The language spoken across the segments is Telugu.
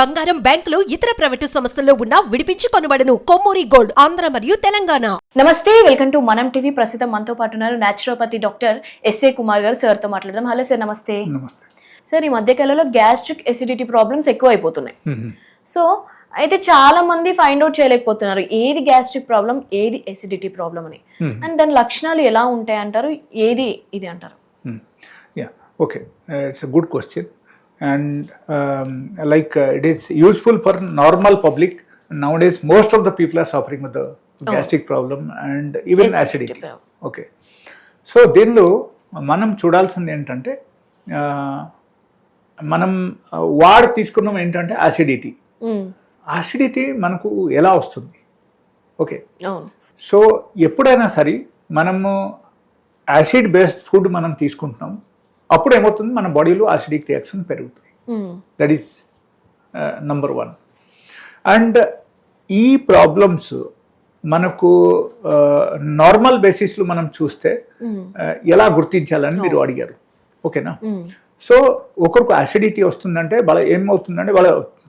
బంగారం బ్యాంకులు ఇతర ప్రైవేటు సంస్థల్లో ఉన్న విడిపించి కొనబడను. కొమ్మూరి గోల్డ్ ఆంధ్ర మరియు తెలంగాణ. నమస్తే వెల్కమ్ టు మనం టీవీ. ప్రస్తుతం మనతో పాటు ఉన్నారు naturopathy డాక్టర్ ఎస్ఏ కుమార్ గారు. సార్తో మాట్లాడదాం. హలో సార్ నమస్తే. నమస్తే. సార్ ఈ మధ్య కాలంలో గ్యాస్ట్రిక్ ఎసిడిటీ ప్రాబ్లమ్స్ ఎక్కువ అయిపోతున్నాయి సో అయితే చాలా మంది ఫైండ్ అవుట్ చేయలేకపోతున్నారు. ఏది గ్యాస్ట్రిక్ ప్రాబ్లం ఏది ఎసిడిటీ ప్రాబ్లం అని. అండ్ దాని లక్షణాలు ఎలా ఉంటాయి అంటారు ఏది ఇది అంటారు? Yeah okay it's good question and like it is useful for normal public nowadays most of the people are suffering with the gastric problem and even Acidity. Acidity problem. Okay so దీనిలో మనం చూడాల్సింది ఏంటంటే uh, మనం uh, వాడు తీసుకున్నాం ఏంటంటే యాసిడిటీ. యాసిడిటీ మనకు ఎలా వస్తుంది? ఓకే అవును. సో ఎప్పుడైనా సరే మనము యాసిడ్ బేస్డ్ ఫుడ్ మనం తీసుకుంటున్నాం. అప్పుడు ఏమవుతుంది మన బాడీలో యాసిడిక్ రియాక్షన్ పెరుగుతుంది. That is number one and ఈ ప్రాబ్లమ్స్ మనకు నార్మల్ బేసిస్లో మనం చూస్తే మ్మ్. uh, ఎలా గుర్తించాలని మీరు అడిగారు. ఓకేనా? మ్మ్. సో ఒకరికి యాసిడిటీ వస్తుందంటే వాళ్ళ ఏమవుతుందంటే వాళ్ళ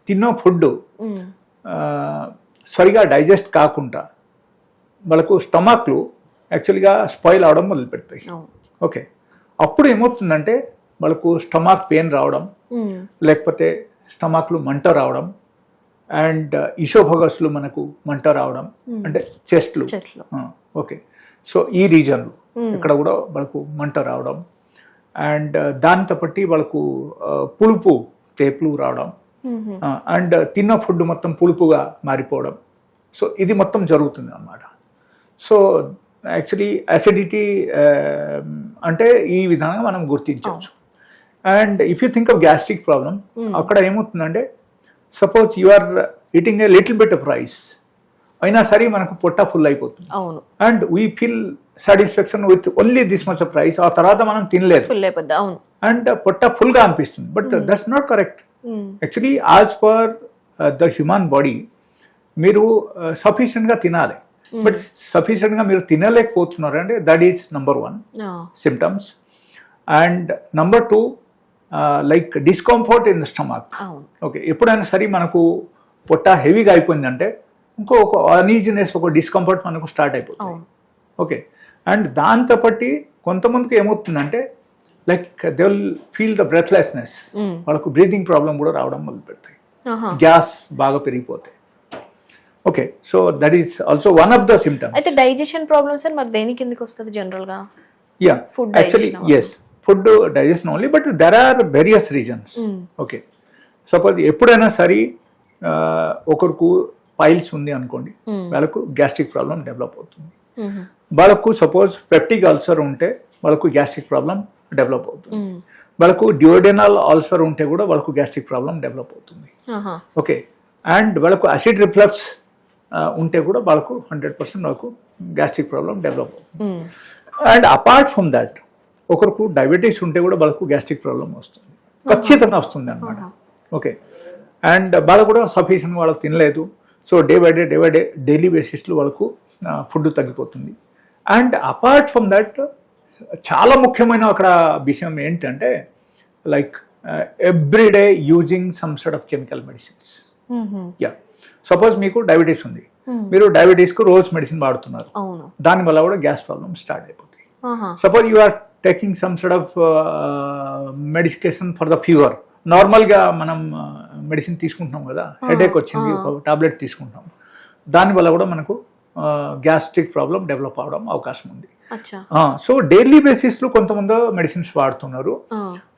తిన్న ఫుడ్ మ్మ్. సరిగా డైజెస్ట్ కాకుండా వాళ్ళకు స్టమక్లు యాక్చువల్గా స్పాయిల్ అవడం మొదలు పెడతాయి ఓకే. అప్పుడు ఏమవుతుందంటే వాళ్ళకు స్టమక్ పెయిన్ రావడం. లేకపోతే స్టమక్లు మంట రావడం అండ్ ఇషోఫగస్లు మనకు మంట రావడం అంటే చెస్ట్లు. ఓకే. సో ఈ రీజన్లు. ఇక్కడ కూడా వాళ్ళకు మంట రావడం అండ్ దాంతో బట్టి వాళ్ళకు ఆ, పులుపు తేపులు రావడం. అండ్ తిన్న ఫుడ్ మొత్తం పులుపుగా మారిపోవడం. సో ఇది మొత్తం జరుగుతుంది అన్నమాట. సో యాక్చువల్లీ అసిడిటీ అంటే ఈ విధంగా మనం గుర్తించవచ్చు. And if you think of gastric problem అక్కడ ఏమవుతుందంటే suppose you are eating a little bit of rice అయినా సరే మనకు పొట్ట ఫుల్ అయిపోతుంది. అవును. And we feel satisfaction with only this much of rice ఆ తర్వాత మనం తినలేదు. ఫుల్ అండ్ పొట్ట ఫుల్గా అనిపిస్తుంది but that's not correct. Actually as per the human body మీరు సఫిషియెంట్గా తినాలి. బట్ సఫిషియెంట్గా మీరు తినలేకపోతున్నారు అంటే that is number one. Symptoms and number two like discomfort in the stomach okay ఎప్పుడైనా సరే మనకు పొట్ట హెవీగా అయిపోయిందంటే ఇంకో ఒక అనీజినెస్ ఒక డిస్కంఫర్ట్ మనకు స్టార్ట్ అయిపోతుంది. ఓకే అండ్ దాంతో బట్టి కొంతమందికి ఏమవుతుందంటే like they will feel the breathlessness. వాళ్ళకు బ్రీతింగ్ ప్రాబ్లం కూడా రావడం మొదలు పెడతాయి. గ్యాస్ బాగా పెరిగిపోతాయి. Okay so that is also one of the symptoms అయితే డైజెషన్ ప్రాబ్లమ్ సార్ మరి దేని కిందకి వస్తుంది జనరల్గా yeah Food actually. Yes food digestion only but there are various reasons okay suppose ఎప్పుడైనా సరే ఒకరికి పైల్స్ ఉంది అనుకోండి వాళ్ళకు గ్యాస్ట్రిక్ ప్రాబ్లం డెవలప్ అవుతుంది మ్మ్. వాళ్ళకు సపోజ్ పెప్టిక్ అల్సర్ ఉంటే వాళ్ళకు గ్యాస్ట్రిక్ ప్రాబ్లం డెవలప్ అవుతుంది మ్మ్. వాళ్ళకు డ్యూడెనల్ అల్సర్ ఉంటే కూడా వాళ్ళకు గ్యాస్ట్రిక్ ప్రాబ్లం డెవలప్ అవుతుంది. ఓకే అండ్ వాళ్ళకు అసిడ్ రిఫ్లక్స్ ఉంటే కూడా వాళ్ళకు హండ్రెడ్ పర్సెంట్ వాళ్ళకు gastric problem develop. And apart from that ఒకరికి డయాబెటీస్ ఉంటే కూడా వాళ్ళకు గ్యాస్ట్రిక్ ప్రాబ్లం వస్తుంది. ఖచ్చితంగా వస్తుంది అనమాట ఓకే అండ్ వాళ్ళు కూడా సఫిషియెంట్ వాళ్ళకి తినలేదు. So day by day day by day daily బేసిస్లో వాళ్ళకు ఫుడ్ తగ్గిపోతుంది. అండ్ అపార్ట్ ఫ్రమ్ దట్ చాలా ముఖ్యమైన అక్కడ విషయం ఏంటంటే like every day using some side of chemical medicines. Yeah suppose మీకు డయాబెటీస్ ఉంది. మీరు డయాబెటీస్కు రోజు మెడిసిన్ వాడుతున్నారు. దానివల్ల కూడా గ్యాస్ ప్రాబ్లమ్ స్టార్ట్ అయిపోతాయి. Suppose you are taking some side of medication for the fever నార్మల్గా మనం మెడిసిన్ తీసుకుంటున్నాం కదా. హెడేక్ వచ్చింది టాబ్లెట్ తీసుకుంటాం దానివల్ల కూడా మనకు గ్యాస్ట్రిక్ ప్రాబ్లం డెవలప్ అవడం అవకాశం ఉంది. సో డైలీ బేసిస్లో కొంతమంది మెడిసిన్స్ వాడుతున్నారు.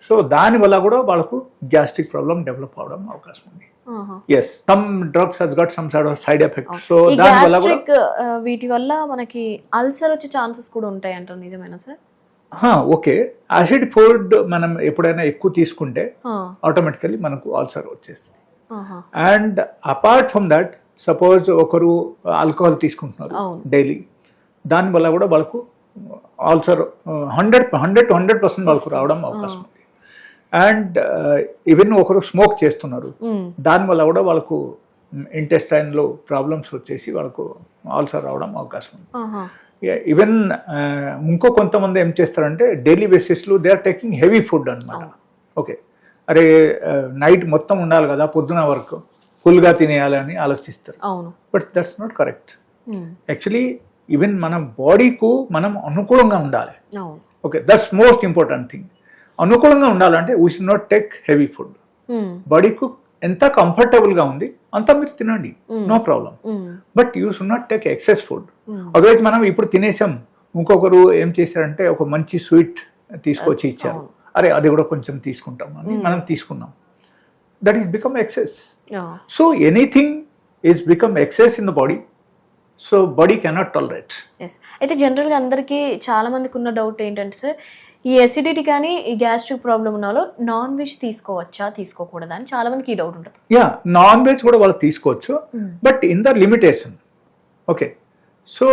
సో దానివల్ల కూడా వాళ్ళకు గ్యాస్ట్రిక్ ప్రాబ్లం డెవలప్ అవడం అవకాశం ఉంది. Yes some drugs has got some side side effect so కూడా గ్యాస్ట్రిక్ వీటి వల్ల మనకి అల్సర్ వచ్చే ఛాన్సెస్ కూడా ఉంటాయి అంటారు నిజమేనా సార్ ఓకే యాసిడ్ ఫుడ్ మనం ఎప్పుడైనా ఎక్కువ తీసుకుంటే. ఆటోమేటికల్లీ మనకు ఆల్సర్ వచ్చేస్తుంది. And apart from that suppose ఒకరు ఆల్కహాల్ తీసుకుంటున్నారు. డైలీ దానివల్ల కూడా వాళ్ళకు ulcer hundred hundred to hundred percent వాళ్ళకు రావడం అవకాశం ఉంది. అండ్ ఈవెన్ ఒకరు స్మోక్ చేస్తున్నారు. దానివల్ల కూడా వాళ్ళకు ఇంటెస్టైన్లో ప్రాబ్లమ్స్ వచ్చేసి వాళ్ళకు ఆల్సర్ రావడం అవకాశం ఉంది. ఈవెన్ ఇంకో కొంతమంది ఏం చేస్తారంటే డైలీ బేసిస్లో they are taking heavy food అనమాట ఓకే. అరే నైట్ మొత్తం ఉండాలి కదా పొద్దున వరకు ఫుల్గా తినేయాలని ఆలోచిస్తారు. But that's not correct actually even మన బాడీకు మనం అనుకూలంగా ఉండాలి. Okay that's most important thing అనుకూలంగా ఉండాలంటే we should not take heavy food బాడీకు ఎంత కంఫర్టబుల్గా ఉంది అంత మీరు తినండి. No problem but you should not take excess food అదైతే మనం ఇప్పుడు తినేసాం ఇంకొకరు ఏం చేశారంటే ఒక మంచి స్వీట్ తీసుకొచ్చి ఇచ్చారు. అరే అది కూడా కొంచెం తీసుకుంటాం అని మనం తీసుకున్నాం. That is become excess so anything is become excess in the body so body cannot tolerate. Yes అయితే జనరల్గా అందరికీ చాలా మందికి ఉన్న డౌట్ ఏంటంటే సార్ ఈ ఎసిడిటీ కానీ ఈ గ్యాస్ట్రిక్ ప్రాబ్లం ఉన్న వాళ్ళు నాన్ వెజ్ తీసుకోవచ్చా తీసుకోకూడదా అని చాలా మందికి ఈ డౌట్ ఉంటుంది. యా నాన్ వెజ్ కూడా వాళ్ళు తీసుకోవచ్చు. But in the limitation okay so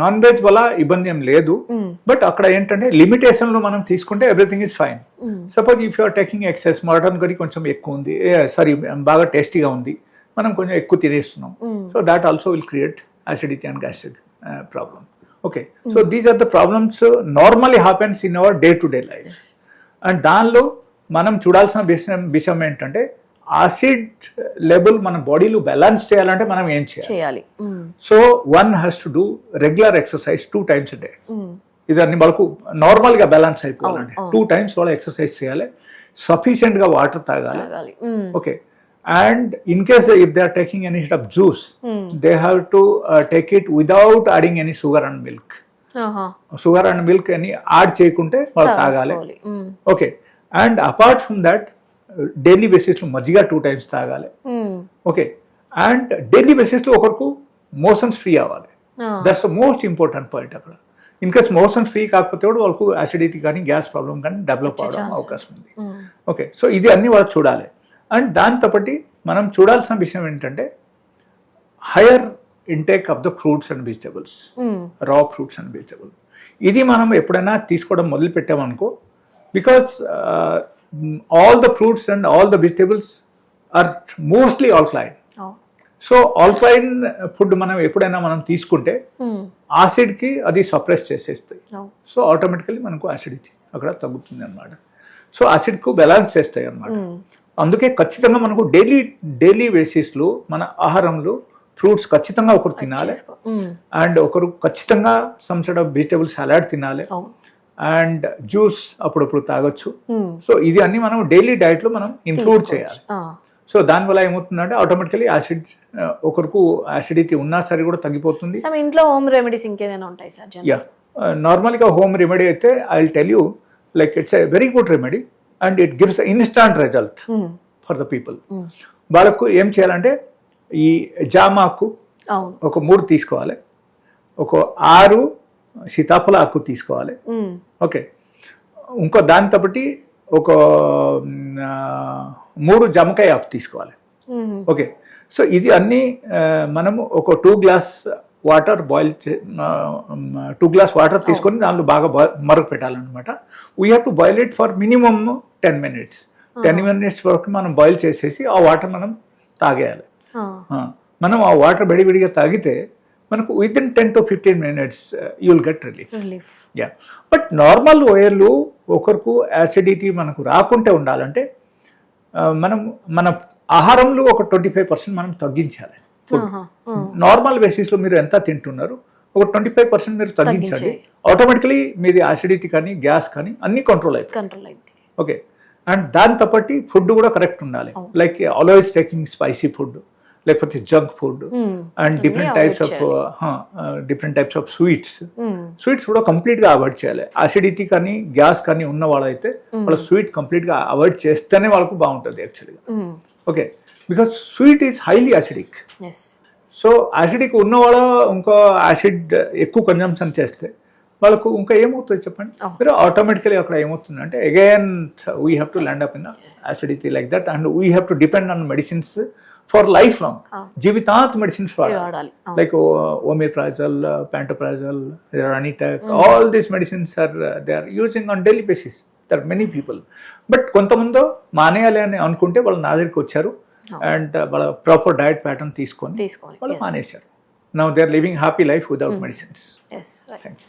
non veg వల్ల ఇబ్బంది ఏం లేదు. బట్ అక్కడ ఏంటంటే limitation లో మనం తీసుకుంటే everything is fine suppose if you're taking excess mutton curry కొంచెం ఎక్కువ ఉంది. సారీ బాగా టేస్టీగా ఉంది. మనం కొంచెం ఎక్కువ తినేస్తున్నాం. So that also will create acidity and gastric problem okay so these are the problems normally happens in our day to day life and దానిలో మనం చూడాల్సిన విషయం విషయం ఏంటంటే ఆసిడ్ లెవెల్ మన బాడీలో బ్యాలెన్స్ చేయాలంటే మనం ఏం చేయాలి? So one has to do regular exercise two times day um, ఇది అన్ని వాళ్ళకు నార్మల్గా బ్యాలెన్స్ అయిపోవాలంటే టూ టైమ్స్ వాళ్ళు ఎక్సర్సైజ్ చేయాలి. సఫిషియెంట్గా వాటర్ తాగాలి. తాగాలి. And in case if are taking any of juice they have to take it without adding any sugar and milk ఆహా, షుగర్ అండ్ మిల్క్ అని యాడ్ చేయకుంటే వాళ్ళు తాగాలి. Okay and apart from that daily బేసిస్లో మజ్జిగ టూ టైమ్స్ తాగాలి. ఓకే అండ్ డైలీ బేసిస్లో ఒకరికి మోషన్స్ ఫ్రీ అవ్వాలి. దట్స్ మోస్ట్ ఇంపార్టెంట్ పాయింట్ అక్కడ. ఇన్ కేస్ మోషన్స్ ఫ్రీ కాకపోతే కూడా వాళ్ళకు అసిడిటీ కానీ గ్యాస్ ప్రాబ్లం కానీ డెవలప్ అవడం అవకాశం ఉంది. ఓకే సో ఇది అన్ని వాళ్ళు చూడాలి. అండ్ దాంతో పాటు మనం చూడాల్సిన విషయం ఏంటంటే higher intake of the fruits and vegetables raw fruits and vegetable ఇది మనం ఎప్పుడైనా తీసుకోవడం మొదలు పెట్టామనుకో because all the fruits and all the vegetables are mostly alkaline ah, so alkaline food మనం ఎప్పుడైనా మనం తీసుకుంటే ఉమ్, యాసిడ్కి అది సప్రెస్ చేసేస్తాయి. సో ఆటోమేటికలీ మనకు అసిడిటీ అక్కడ తగ్గుతుంది అనమాట సో యాసిడ్కు బ్యాలెన్స్ చేస్తాయి అన్నమాట ఉమ్, అందుకే ఖచ్చితంగా మనకు డైలీ డైలీ బేసిస్లో మన ఆహారంలో ఫ్రూట్స్ ఖచ్చితంగా ఒకరు తినాలి. అండ్ ఒకరు ఖచ్చితంగా some side of vegetable salad తినాలి. అండ్ జ్యూస్ అప్పుడప్పుడు తాగొచ్చు. సో ఇది అన్ని మనం డైలీ డైట్లో మనం ఇంక్లూడ్ చేయాలి. సో దానివల్ల ఏమవుతుందంటే ఆటోమేటికలీ యాసిడ్ ఒకరికి యాసిడిటీ ఉన్నా సరే కూడా తగ్గిపోతుంది. ఇంట్లో హోమ్ రెమెడీస్ ఇంకేదైనా ఉంటాయి సార్ యా నార్మల్గా హోమ్ రెమెడీ అయితే I tell you like it's a very good remedy and it gives instant result for the people వాళ్ళకు ఏం చేయాలంటే ఈ జామాకు ఒక మూడు తీసుకోవాలి. ఒక ఆరు సీతాఫల ఆకు తీసుకోవాలి. Um, okay. ఇంకో దాంతో బట్టి ఒక మూడు జామకాయ ఆకు తీసుకోవాలి. Um, okay. సో ఇది అన్ని మనము ఒక two glass water boil two glass water తీసుకొని దానిలో బాగా మరగ పెట్టాలన్నమాట we have to boil it for minimum ten minutes. Ten minutes వరకు మనం బాయిల్ చేసేసి ఆ వాటర్ మనం తాగేయాలి. మనం ఆ వాటర్ విడివిడిగా తాగితే మనకు within ten to fifteen minutes you will get relief yeah but normal ఓయర్లు ఒకరికి యాసిడిటీ మనకు రాకుంటే ఉండాలంటే ఆ, మనం మన ఆహారంలో ఒక ట్వంటీ ఫైవ్ పర్సెంట్ మనం తగ్గించాలి. నార్మల్ బేసిస్లో మీరు ఎంత తింటున్నారు ఒక ట్వంటీ ఫైవ్ పర్సెంట్ మీరు తగ్గించండి ఆటోమేటికలీ మీది యాసిడిటీ కానీ గ్యాస్ కానీ అన్ని కంట్రోల్ అవుతాయి. ఓకే అండ్ దాంతో పాటు ఫుడ్ కూడా కరెక్ట్ ఉండాలి. Like always taking spicy food లేకపోతే junk food. And different types of different types of sweets. Sweets కూడా కంప్లీట్గా అవాయిడ్ చేయాలి. అసిడిటీ కానీ గ్యాస్ కానీ ఉన్న వాళ్ళైతే వాళ్ళ స్వీట్ కంప్లీట్గా అవాయిడ్ చేస్తేనే వాళ్ళకు బాగుంటుంది యాక్చువల్గా okay because sweet is highly acidic so acidic ఉన్న వాళ్ళ ఇంకో యాసిడ్ ఎక్కువ కన్జంప్షన్ చేస్తే వాళ్ళకు ఇంకా ఏమవుతుంది చెప్పండి. మీరు ఆటోమేటికలీ అక్కడ ఏమవుతుందంటే again we have to land up in acidity like that and we have to depend on medicines for life long. జీవితాంత్ medicines వాడాలి. uh, uh, pantoprazole, ranitec, all these medicines are uh, they are using on daily basis. There are many people. But కొంతమంది మానేయాలి అని అనుకుంటే వాళ్ళు నా దగ్గరికి వచ్చారు అండ్ వాళ్ళ ప్రాపర్ డయట్ ప్యాటర్న్ తీసుకొని వాళ్ళు మానేశారు. Now they are living happy life without medicines right